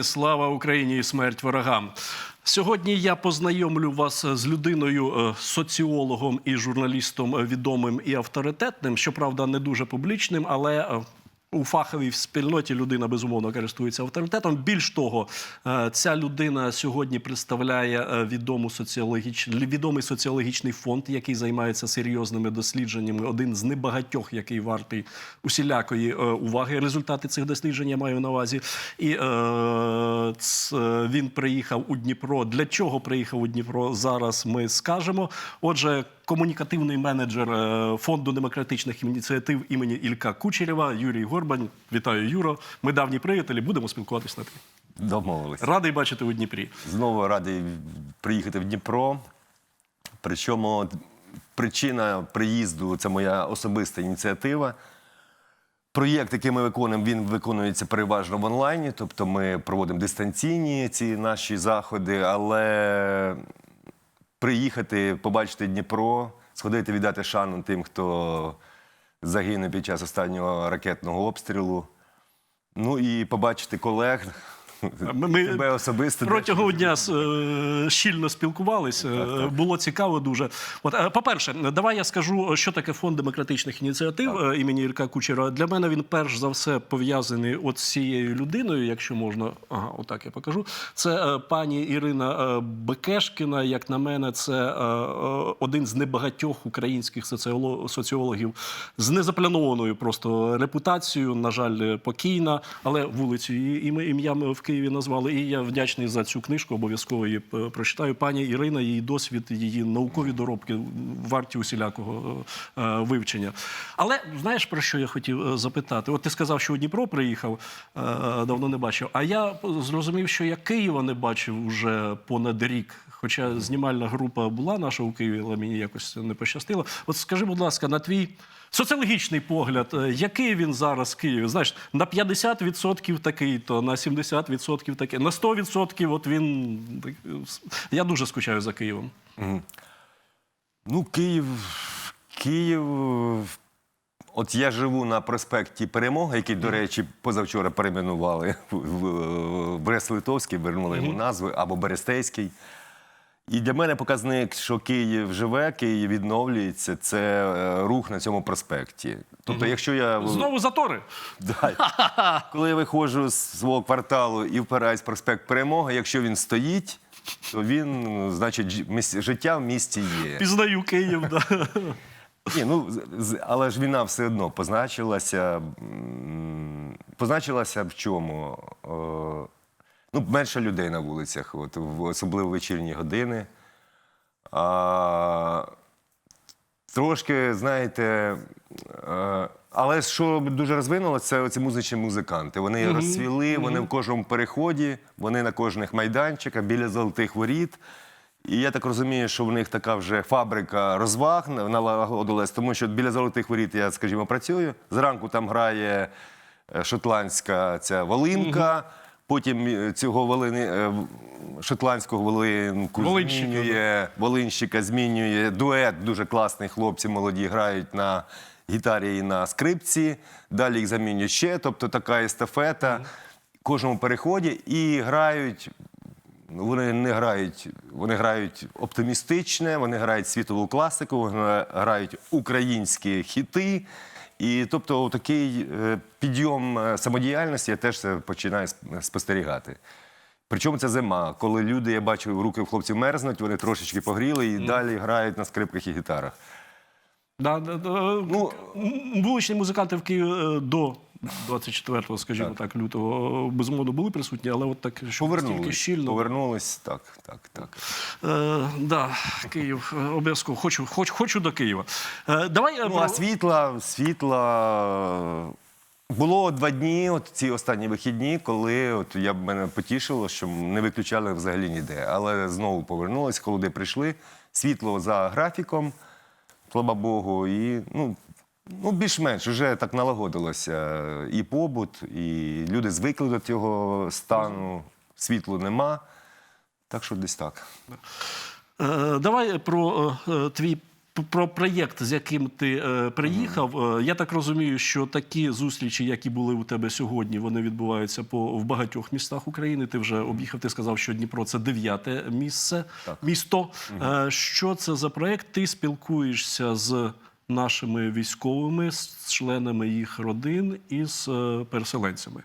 День, слава Україні і смерть ворогам. Сьогодні я познайомлю вас з людиною, е, соціологом і журналістом е, відомим і авторитетним. Щоправда, не дуже публічним, але е, у фаховій спільноті людина безумовно користується авторитетом. Більш того, е, ця людина сьогодні представляє е, відому соціологіч... відомий соціологічний фонд, який займається серйозними дослідженнями. Один з небагатьох, який вартий усілякої е, уваги. Результати цих досліджень я маю на увазі. І е, він приїхав у Дніпро. Для чого приїхав у Дніпро? Зараз ми скажемо. Отже, комунікативний менеджер фонду демократичних ініціатив імені Ілька Кучерєва Юрій Горбань. Вітаю, Юро. Ми давні приятелі. Будемо спілкуватись на ти. Домовились. Радий бачити у Дніпрі. Знову радий приїхати в Дніпро. Причому причина приїзду це моя особиста ініціатива. Проєкт, який ми виконуємо, він виконується переважно в онлайні, тобто ми проводимо дистанційні ці наші заходи, але приїхати, побачити Дніпро, сходити віддати шану тим, хто загинув під час останнього ракетного обстрілу. Ну і побачити колег. Ми- Тебе особисто Протягом дня е, щільно спілкувалися. Е, Було цікаво дуже. От, е, по-перше, давай я скажу, що таке фонд демократичних ініціатив е, імені Ілька Кучера. Для мене він перш за все пов'язаний от з цією людиною, якщо можна. Ага, отак я покажу. Це пані Ірина Бекешкіна. Як на мене, це один з небагатьох українських соціологів з незапланованою просто репутацією. На жаль, покійна, але вулицю її ім'ям в Києві назвали. І я вдячний за цю книжку. Обов'язково її е, прочитаю. Пані Ірина, її досвід, її наукові доробки варті усілякого е, вивчення. Але знаєш про що я хотів е, запитати? От ти сказав, що у Дніпро приїхав, давно не бачив. А я зрозумів, що я Києва не бачив вже понад рік. Хоча знімальна група була наша у Києві, але мені якось не пощастило. От скажи, будь ласка, на твій соціологічний погляд, який він зараз Києві? Знаєш, на 50% такий, то на 70% такий, на 100% от він. так, Я дуже скучаю за Києвом. Ну, Київ. Київ. От я живу на проспекті Перемоги, який, до речі, позавчора перейменували в- в Брест-Литовський, вернули йому назви або Берестейський. І для мене показник, що Київ живе, Київ відновлюється, це е, рух на цьому проспекті. Тобто, якщо я Знову затори. Да. Коли я виходжу з свого кварталу і впираюсь в проспект Перемоги, якщо він стоїть, то він, значить, життя в місті є. Пізнаю Київ. Да. Ні, ну, але ж війна все одно позначилася. Позначилася в чому? Ну, менше людей на вулицях, от, в особливо в вечірні години. А, трошки, знаєте, е, але що дуже розвинулося, це оці музичні музиканти. Вони розцвіли, вони в кожному переході, вони на кожних майданчиках біля золотих воріт. І я так розумію, що в них така вже фабрика розваг налагодилась, тому що біля золотих воріт я, скажімо, працюю. Зранку там грає е, шотландська ця волинка. Потім е, цього волини, е, шотландського волинку Волинщика, змінює, волинщика змінює дует. Дуже класний хлопці молоді грають на гітарі і на скрипці. Далі їх замінюють ще. Тобто така естафета в кожному переході і грають Ну, Вони не грають, вони грають оптимістичне, вони грають світову класику, вони грають українські хіти. І тобто такий е, підйом е, самодіяльності я теж починаю спостерігати. Причому це зима, коли люди, я бачу, руки в хлопців мерзнуть, вони трошечки погріли і далі грають на скрипках і гітарах. Да, да, да. Ну, Вуличні музиканти в Києві е, до 24-го, скажімо так, лютого, е, безумовно були присутні, але от так, що Повернулись. щільно. Повернулись, так, так, так. Е, да, Київ, е, обов'язково. Хочу, хочу, хочу до Києва. Е, давай е, Ну, а світла, світла. Було два дні, от ці останні вихідні, коли от я б мене потішило, що не виключали взагалі ніде. Але знову повернулись, холоди прийшли. Світло за графіком, слава Богу, і ну, ну більш-менш вже так налагодилося і побут, і люди звикли до цього стану, світлу нема. Так що десь так. Е, давай про е, е, твій про проєкт, з яким ти е, приїхав. Е, я так розумію, що такі зустрічі, які були у тебе сьогодні, вони відбуваються по в багатьох містах України. Ти вже об'їхав. Ти сказав, що Дніпро це дев'яте місце місто. Е, що це за проєкт? Ти спілкуєшся з нашими військовими, з членами їх родин і з е, переселенцями.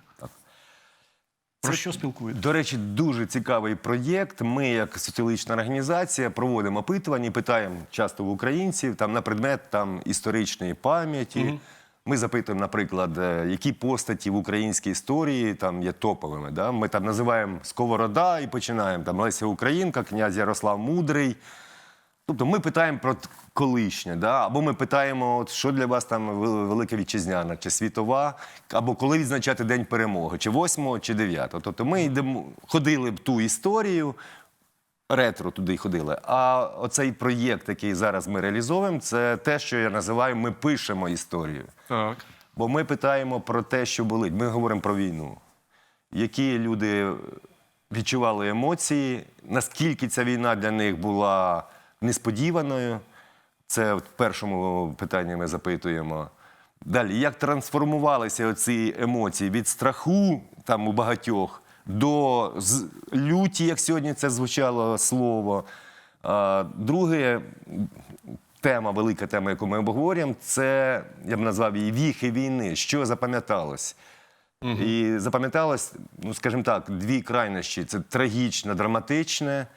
Про що спілкуєтесь? До речі, дуже цікавий проєкт. Ми, як соціологічна організація, проводимо опитування, питаємо часто в українців там на предмет там історичної пам'яті. Ми запитуємо, наприклад, е, які постаті в українській історії там є топовими. Да? Ми там називаємо Сковорода і починаємо там Леся Українка, князь Ярослав Мудрий. Тобто ми питаємо про колишнє, да? або ми питаємо, от, що для вас там велика вітчизняна, чи світова, або коли відзначати День перемоги, чи 8, чи 9. Тобто ми йдемо, ходили в ту історію, ретро туди ходили. А оцей проєкт, який зараз ми реалізовуємо, це те, що я називаю Ми пишемо історію. Так. Бо ми питаємо про те, що болить. Ми говоримо про війну. Які люди відчували емоції, наскільки ця війна для них була несподіваною. Це в першому питанні ми запитуємо. Далі, як трансформувалися ці емоції від страху там у багатьох до люті, як сьогодні це звучало слово. А, друге, тема, велика тема, яку ми обговорюємо, це я б назвав її віхи війни. Що запам'яталось? І запам'яталось, ну скажімо так, дві крайнощі: це трагічне, драматичне.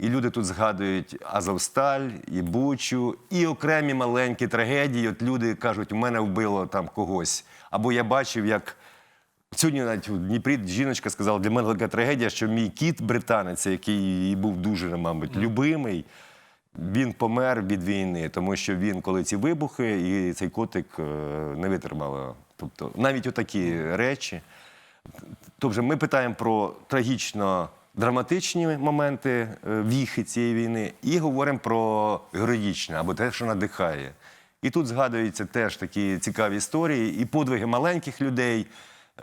І люди тут згадують Азовсталь, і Бучу, і окремі маленькі трагедії. От люди кажуть, у мене вбило там когось. Або я бачив, як Сьогодні навіть у Дніпрі жіночка сказала, для мене велика трагедія, що мій кіт британець, який їй був дуже, мабуть, любимий, він помер від війни, тому що він, коли ці вибухи, і цей котик е, не витримав. Тобто навіть отакі речі. Тобто ми питаємо про трагічно драматичні моменти е, віхи цієї війни і говоримо про героїчне або те, що надихає. І тут згадуються теж такі цікаві історії, і подвиги маленьких людей,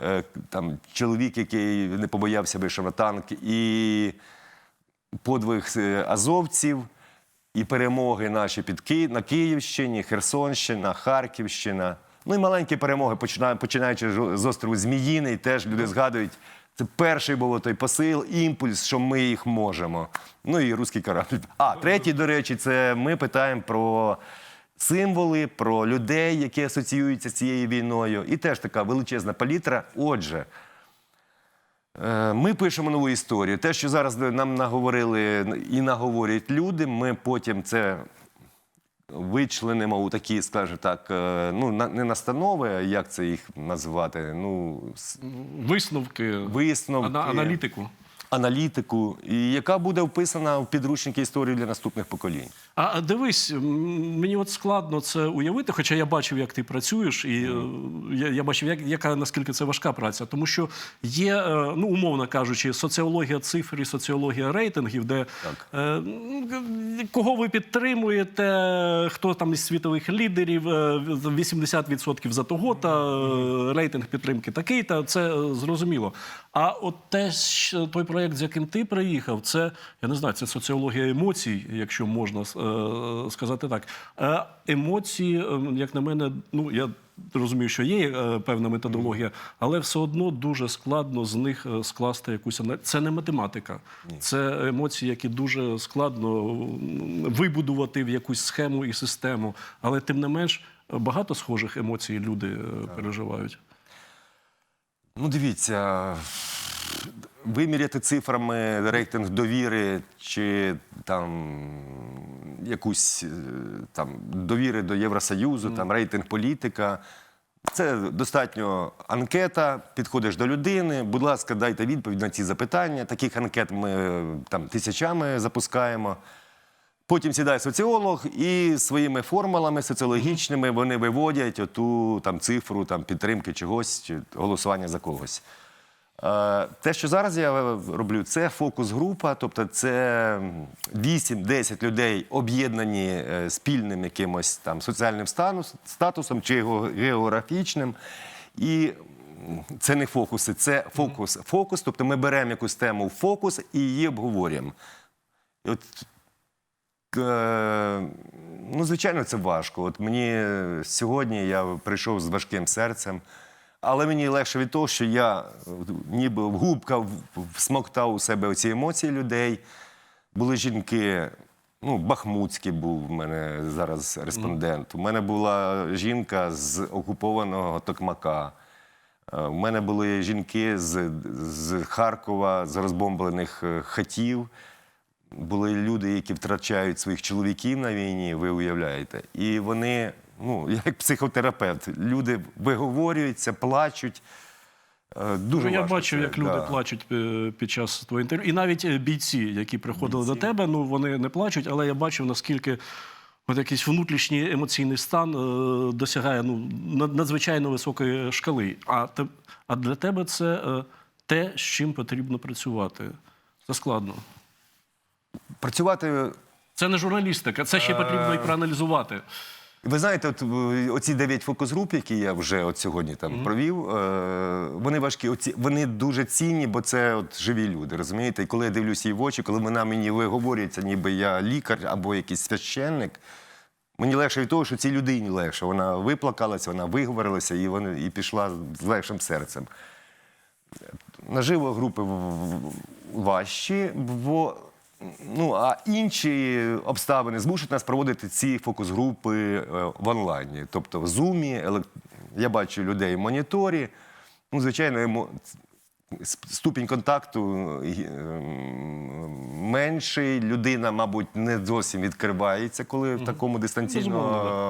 е, там чоловік, який не побоявся вийшов на танк, і подвиг е, азовців, і перемоги наші під Ки... на Київщині, Херсонщина, Харківщина. Ну і маленькі перемоги, починаючи з острову Зміїний, теж люди згадують. Це перший був той посил, імпульс, що ми їх можемо. Ну і руський корабль. А третій, до речі, це ми питаємо про символи, про людей, які асоціюються з цією війною. І теж така величезна палітра. Отже, Е, Ми пишемо нову історію. Те, що зараз нам наговорили і наговорюють люди, ми потім це вичленимо у такі, скажімо так, е, ну не настанови, як це їх назвати? Ну, Висновки, висновки, аналітику. Аналітику, і яка буде вписана в підручники історії для наступних поколінь. А дивись, мені от складно це уявити, хоча я бачив, як ти працюєш, і е, я, я бачив, як, яка наскільки це важка праця. Тому що є, е, ну умовно кажучи, соціологія цифр і соціологія рейтингів, де Так. е, кого ви підтримуєте, хто там із світових лідерів, е, 80% за того, та рейтинг підтримки такий, та це зрозуміло. А от те, той проєкт, з яким ти приїхав, це я не знаю, це соціологія емоцій, якщо можна е, сказати так. Емоції, е, як на мене, ну я. Розумію, що є е, певна методологія, але все одно дуже складно з них е, скласти якусь ана- Це не математика, це емоції, які дуже складно вибудувати в якусь схему і систему. Але тим не менш багато схожих емоцій люди е, переживають. Ну, дивіться, виміряти цифрами рейтинг довіри чи там якусь е, там довіри до Євросоюзу, там рейтинг політика. Це достатньо анкета, підходиш до людини, будь ласка, дайте відповідь на ці запитання. Таких анкет ми е, там тисячами запускаємо. Потім сідає соціолог і своїми формулами соціологічними вони виводять оту там цифру там, підтримки чогось чи голосування за когось. Е, Те, що зараз я роблю, це фокус-група, тобто це 8-10 людей об'єднані е, спільним якимось там соціальним статусом чи географічним. І це не фокуси, це фокус. Фокус, тобто ми беремо якусь тему в фокус і її обговорюємо. От Е, ну, звичайно, це важко. От мені сьогодні я прийшов з важким серцем, але мені легше від того, що я е, ніби вгубкав, всмоктав у себе оці емоції людей. Були жінки, ну, Бахмутський був в мене зараз респондент. У мене була жінка з окупованого Токмака. Е, У мене були жінки з, з Харкова, з розбомблених е, хатів. Були люди, які втрачають своїх чоловіків на війні, ви уявляєте. І вони, ну, я як психотерапевт, люди виговорюються, плачуть. Е, Дуже Ну, я важко бачив, це, як люди да. плачуть е, під час твого інтерв'ю. І навіть е, бійці, які приходили до тебе, ну вони не плачуть, але я бачив, наскільки от якийсь внутрішній емоційний стан е, досягає ну, надзвичайно високої шкали. А, те, а для тебе це е, те, з чим потрібно працювати. Це складно. Працювати Це не журналістика, це ще потрібно і проаналізувати. Ви знаєте, от оці дев'ять фокус-груп, які я вже от сьогодні там провів, е, вони важкі, оці, вони дуже цінні, бо це от живі люди, розумієте? І коли я дивлюся їй в очі, коли вона мені виговорюється, ніби я лікар або якийсь священник, мені легше від того, що цій людині легше. Вона виплакалася, вона виговорилася і, вона, і пішла з легшим серцем. Наживо групи важчі, бо ну, а інші обставини змушують нас проводити ці фокус-групи е, в онлайні. Тобто в Zoom, елек- я бачу людей в моніторі. Ну, звичайно, ступінь контакту е, менший. Людина, мабуть, не зовсім відкривається, коли в такому дистанційному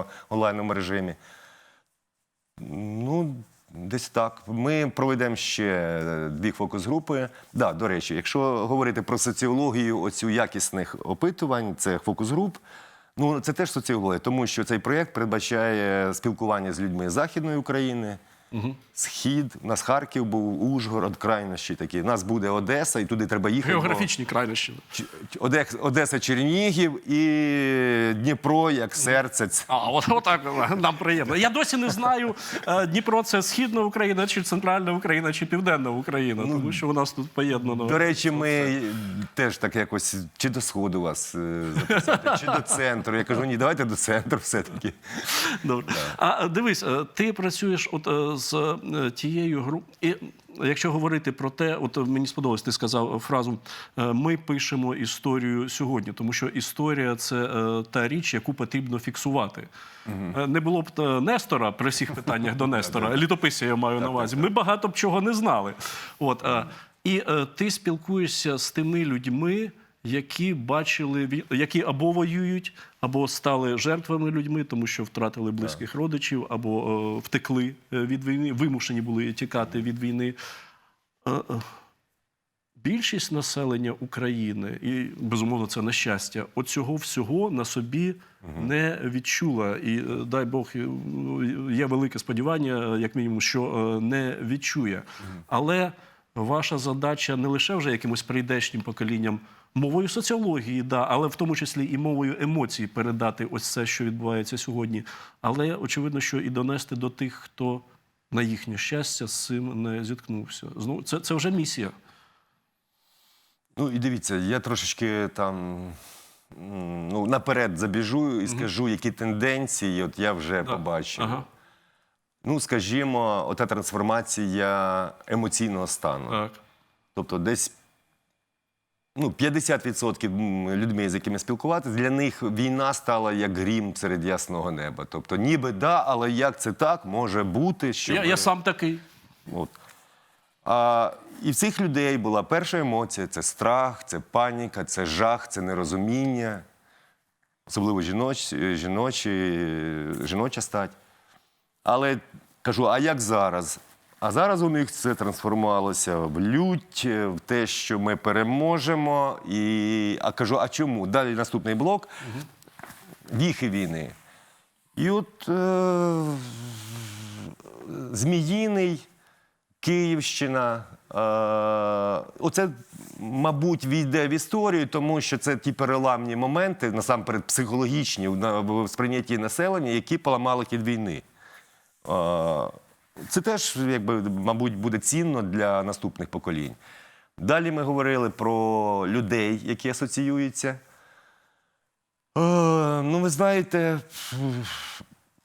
е, онлайному режимі. Ну, десь так. Ми проведемо ще е, дві фокус-групи. Да, до речі, якщо говорити про соціологію оцю якісних опитувань, це фокус-груп. Ну, це теж соціологія, тому що цей проєкт передбачає спілкування з людьми Західної України, Схід, у нас Харків був, Ужгород, крайнощі такі. У нас буде Одеса, і туди треба їхати. бо- Географічні крайнощі. Одеса, Чернігів і Дніпро як серце. А, от, отак нам приємно. Я досі не знаю, е, Дніпро це східна Україна, чи центральна Україна, чи південна Україна, тому що у нас тут поєднано. До речі, ми теж так якось чи до сходу вас е, записати, чи до центру. Я кажу, ні, давайте до центру все-таки. Добре. А е, дивись, е, ти працюєш от з е, тією групою. Якщо говорити про те, от мені сподобалось, ти сказав фразу е, Ми пишемо історію сьогодні, тому що історія це е, та річ, яку потрібно фіксувати. Е, Не було б Нестора при всіх питаннях до Нестора, літописця я маю на увазі. Ми багато б чого не знали. От, і ти спілкуєшся з тими людьми які бачили які або воюють, або стали жертвами людьми, тому що втратили близьких родичів, або е, втекли е, від війни, вимушені були тікати від війни. Е, Більшість населення України, і безумовно це на щастя, оцього всього на собі не відчула. І дай Бог, е, є велике сподівання, як мінімум, що не відчує. Але ваша задача не лише вже якимось прийдешнім поколінням мовою соціології, да, але в тому числі і мовою емоцій передати ось це, що відбувається сьогодні. Але очевидно, що і донести до тих, хто на їхнє щастя з цим не зіткнувся. Знову це, це вже місія. Ну і дивіться, я трошечки там ну, наперед забіжу і скажу, які тенденції от я вже побачив. Ага. Ну, скажімо, ота трансформація емоційного стану. Так. Тобто десь ну, 50% м, людьми, з якими спілкуватися, для них війна стала як грім серед ясного неба. Тобто, ніби да, але як це так може бути, що Я, я сам такий. От. А, і в цих людей була перша емоція: це страх, це паніка, це жах, це нерозуміння, особливо жіноч, жіночі, жіноча стать. Але кажу, а як зараз? А зараз у них це трансформувалося в лють, в те, що ми переможемо. І... А кажу, а чому? Далі наступний блок віхи війни. І от е... Зміїний, Київщина. Е, оце, мабуть, війде в історію, тому що це ті переламні моменти, насамперед психологічні в сприйнятті населення, які поламали хід війни. Е, Це теж, якби, мабуть, буде цінно для наступних поколінь. Далі ми говорили про людей, які асоціюються. Е, ну, ви знаєте,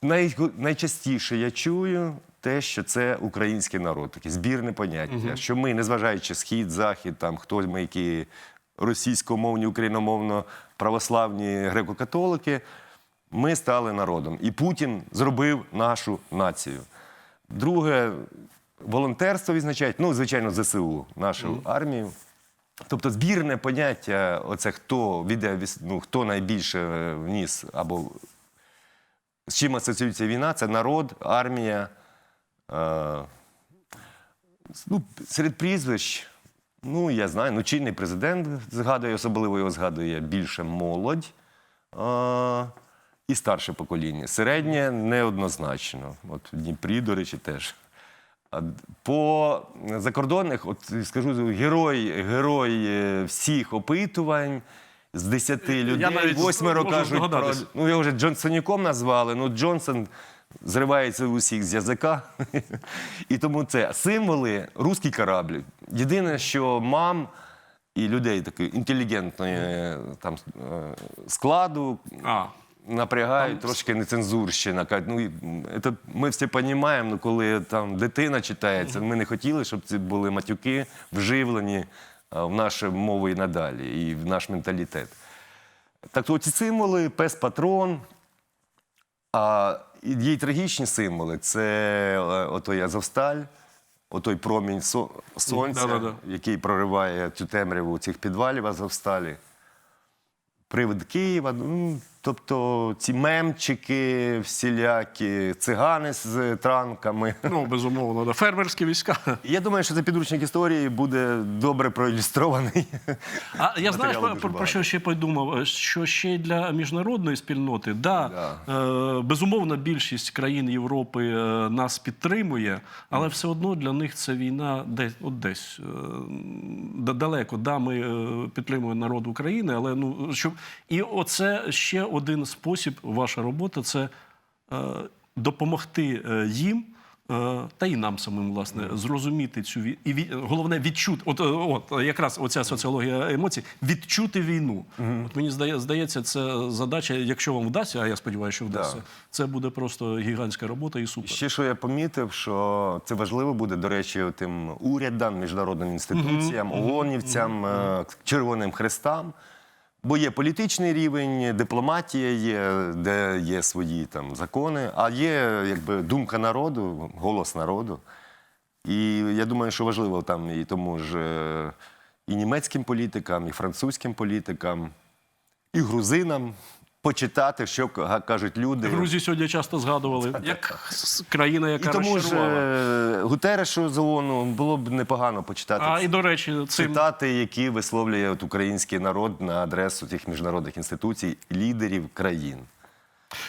най, найчастіше я чую те, що це український народ, таке збірне поняття. Що ми, незважаючи схід, захід, там хто ми, які російськомовні, україномовно православні греко-католики, ми стали народом. І Путін зробив нашу націю. Друге, волонтерство відзначають, ну, звичайно, ЗСУ, нашу армію. Тобто збірне поняття, оце хто віде, ну, хто найбільше е, вніс або з чим асоціюється війна, це народ, армія. Е, ну, серед прізвищ, ну, я знаю, ну, чинний президент згадує, особливо його згадує більше молодь е, і старше покоління. Середнє неоднозначно. От в Дніпрі, до речі, теж. По закордонних, от скажу, герой, герой е, всіх опитувань. З 10 людей, восьмеро кажуть про ну його вже Джонсоніком назвали. Ну Джонсон зривається у всіх з язика. І тому це символи русський корабль. Єдине, що мам і людей такої інтелігентної е, там е, складу А, напрягають трошки нецензурщина. Кажуть, ну, це ми всі розуміємо, ну, коли там дитина читається, ми не хотіли, щоб це були матюки вживлені в нашу мову і надалі, і в наш менталітет. Так то ці символи, пес патрон. А є й трагічні символи. Це е, отой Азовсталь, отой промінь сонця, Да-да-да. який прориває цю темряву цих підвалів Азовсталі. Привид Києва. Ну, тобто ці мемчики всілякі, цигани з транками. ну, безумовно, да. фермерські війська. Я думаю, що цей підручник історії буде добре проілюстрований. А я знаєш, Матеріалу про, про що ще подумав? Що ще й для міжнародної спільноти, да, Е, безумовно, більшість країн Європи е, нас підтримує, але все одно для них це війна десь, от десь е, далеко. Да, ми е, підтримуємо народ України, але ну щоб і оце ще один спосіб, ваша робота це е, допомогти е, їм. е, Та і нам самим, власне, зрозуміти цю ві... і головне відчути, от, от якраз оця соціологія емоцій, відчути війну. От мені здає, здається, це задача, якщо вам вдасться, а я сподіваюся, що вдасться, Да. це буде просто гігантська робота і супер. Ще що я помітив, що це важливо буде, до речі, тим урядам, міжнародним інституціям, ООНівцям, е, Червоним Хрестам. Бо є політичний рівень, дипломатія є, де є свої там закони, а є якби думка народу, голос народу. І я думаю, що важливо там і тому ж е, і німецьким політикам, і французьким політикам, і грузинам почитати, що ка- кажуть люди. Грузію сьогодні часто згадували як так. країна, І яка тому ж розчарувала. е, Гутерешу з ООНу було б непогано почитати А і до речі, цим цитати, які висловлює от український народ на адресу тих міжнародних інституцій, лідерів країн.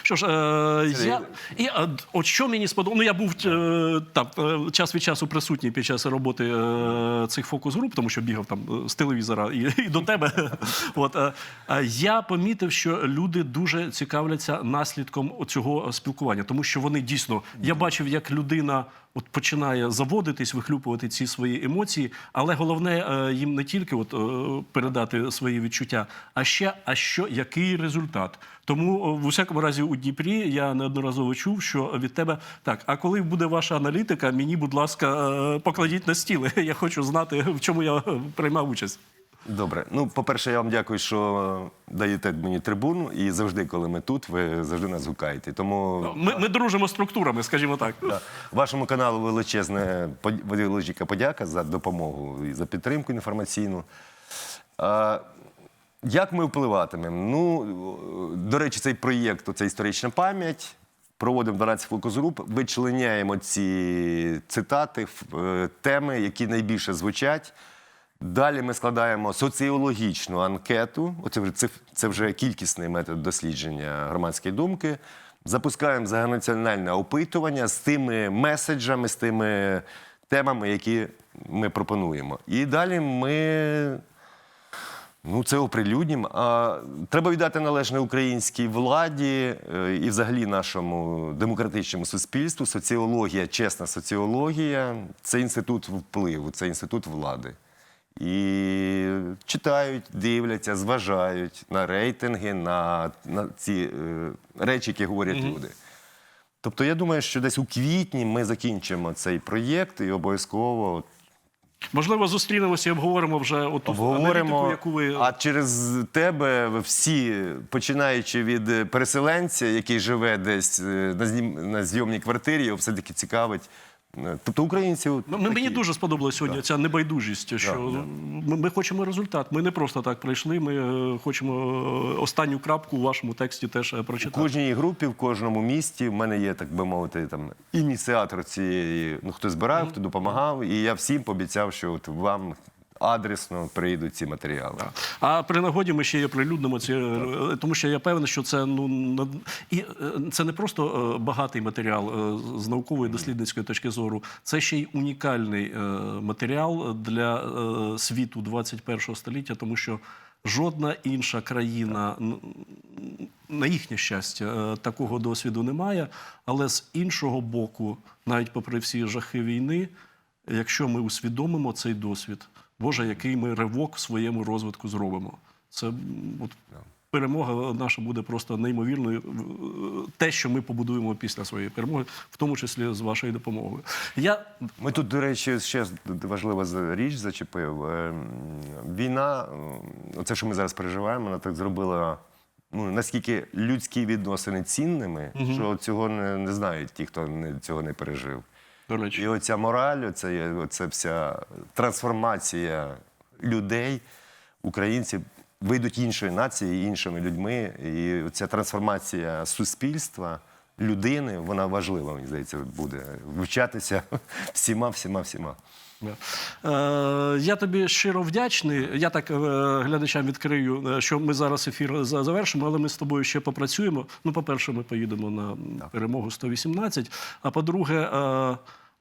Що ж, е, я, і, е, от що мені сподобалося, ну я був е, там е, час від часу присутній під час роботи е, цих фокус-груп, тому що бігав там е, з телевізора і, і до тебе. От, е, е, я помітив, що люди дуже цікавляться наслідком цього спілкування, тому що вони дійсно, я бачив, як людина. От починає заводитись, вихлюпувати ці свої емоції, але головне е, їм не тільки от, е, передати свої відчуття, а ще а що який результат. Тому е, в усякому разі у Дніпрі я неодноразово чув, що від тебе так. А коли буде ваша аналітика, мені, будь ласка, покладіть на стіл. Я хочу знати, в чому я приймав участь. Добре. Ну, по-перше, я вам дякую, що даєте мені трибуну, і завжди, коли ми тут, ви завжди нас гукаєте. Тому Ми, ми дружимо структурами, скажімо так. Да. Вашому каналу величезне под- велика подяка за допомогу і за підтримку інформаційну. А, як ми впливатимемо? Ну, до речі, цей проєкт, оця історична пам'ять. Проводимо 12 фокус-груп, вичленяємо ці цитати, ф- е, теми, які найбільше звучать. Далі ми складаємо соціологічну анкету. Оце вже циф- це вже кількісний метод дослідження громадської думки. Запускаємо загальнонаціональне опитування з тими меседжами, з тими темами, які ми пропонуємо. І далі ми Ну, це оприлюднім. А треба віддати належне українській владі е, і взагалі нашому демократичному суспільству. Соціологія, чесна соціологія це інститут впливу, це інститут влади. І читають, дивляться, зважають на рейтинги, на, на ці е, речі, які говорять люди. Тобто, я думаю, що десь у квітні ми закінчимо цей проєкт і обов'язково Можливо, зустрінемося і обговоримо вже оту обговоримо. аналітику, яку ви А через тебе всі, починаючи від переселенця, який живе десь е, на, зйомній квартирі, його все-таки цікавить. Тобто українців. Ну, мені дуже сподобалася сьогодні ця небайдужість, що. Ми, ми хочемо результат. Ми не просто так прийшли. Ми е, хочемо е, останню крапку у вашому тексті теж е, У прочитати. кожній групі, в кожному місті в мене є, так би мовити, там ініціатор цієї, ну хто збирав, хто допомагав. І я всім пообіцяв, що от вам адресно прийдуть ці матеріали. А при нагоді ми ще й оприлюднимо ці, тому що я певний, що це ну і е, це не просто е, багатий матеріал е, з наукової дослідницької точки зору, це ще й унікальний матеріал для світу 21 століття, тому що жодна інша країна. на їхнє щастя, такого досвіду немає. Але з іншого боку, навіть попри всі жахи війни, якщо ми усвідомимо цей досвід, Боже, який ми ривок в своєму розвитку зробимо. Це от, перемога наша буде просто неймовірною. Е, Те, що ми побудуємо після своєї перемоги, в тому числі з вашою допомогою. Я Ми тут, до речі, ще важлива річ зачепив. Ем, Війна, ем, це, що ми зараз переживаємо, вона так зробила. Ну, наскільки людські відносини цінними, що цього не, не знають ті, хто не, цього не пережив. До речі, І оця мораль, оця, оця вся трансформація людей, українців, вийдуть іншої нації, іншими людьми. І ця трансформація суспільства, людини, вона важлива, мені здається, буде вивчатися всіма, всіма, всіма. Е, я тобі щиро вдячний. Я так е, глядачам відкрию, е, що ми зараз ефір завершимо, але ми з тобою ще попрацюємо. Ну, по-перше, ми поїдемо на перемогу 118. А по-друге,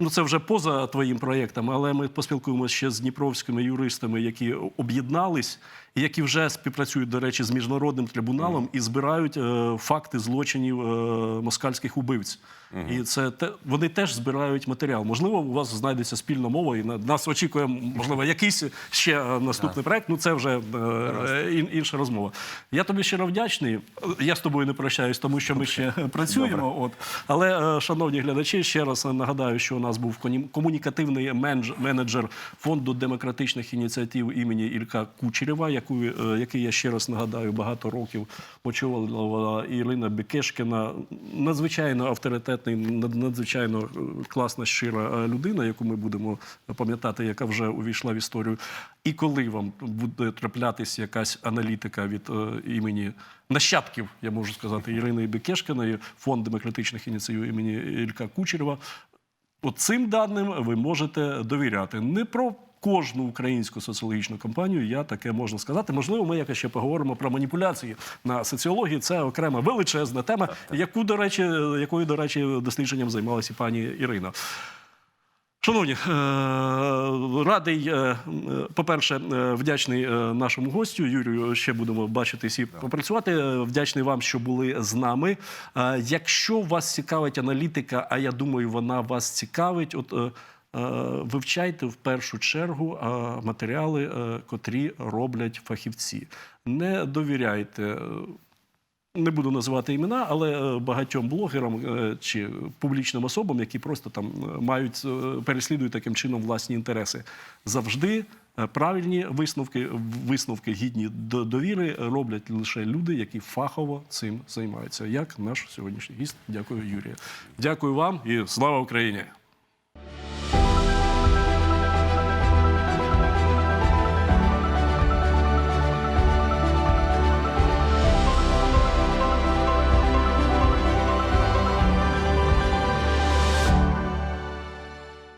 ну це вже поза твоїм проєктом, але ми поспілкуємося ще з дніпровськими юристами, які об'єднались. І які вже співпрацюють, до речі, з міжнародним трибуналом і збирають е, факти злочинів е, москальських убивць. І це те, вони теж збирають матеріал. Можливо, у вас знайдеться спільна мова, і на нас очікує, можливо, якийсь ще е, наступний проект. Ну це вже е, ін- інша розмова. Я тобі щиро вдячний. Я з тобою не прощаюсь, тому що ми ще працюємо. От але, е, шановні глядачі, ще раз нагадаю, що у нас був комунікативний менеджер фонду демократичних ініціатив імені Ілька Кучерєва, е, який я ще раз нагадаю, багато років очолювала Ірина Бекешкіна. Надзвичайно авторитетний, надзвичайно е, класна, щира е, людина, яку ми будемо пам'ятати, яка вже увійшла в історію. І коли вам буде траплятися якась аналітика від імені нащадків, я можу сказати, Ірини Бекешкіної, фонд демократичних ініціатив імені Ілька Кучерєва, От цим даним ви можете довіряти. Не про кожну українську соціологічну кампанію я таке можна сказати. Можливо, ми якось ще поговоримо про маніпуляції на соціології. Це окрема величезна тема, яку, до речі, якою, до речі, дослідженням займалася пані Ірина. Шановні, е, радий, е, по-перше, е, вдячний нашому гостю Юрію. Ще будемо бачитись і попрацювати. Вдячний вам, що були з нами. Якщо вас цікавить аналітика, а я думаю, вона вас цікавить, от вивчайте в першу чергу матеріали, котрі роблять фахівці. Не довіряйте. Не буду називати імена, але е, багатьом блогерам е, чи публічним особам, які просто там е, мають переслідують таким чином власні інтереси, завжди правильні висновки, висновки гідні довіри роблять лише люди, які фахово цим займаються. Як наш сьогоднішній гість. Дякую, Юрія. Дякую вам і слава Україні!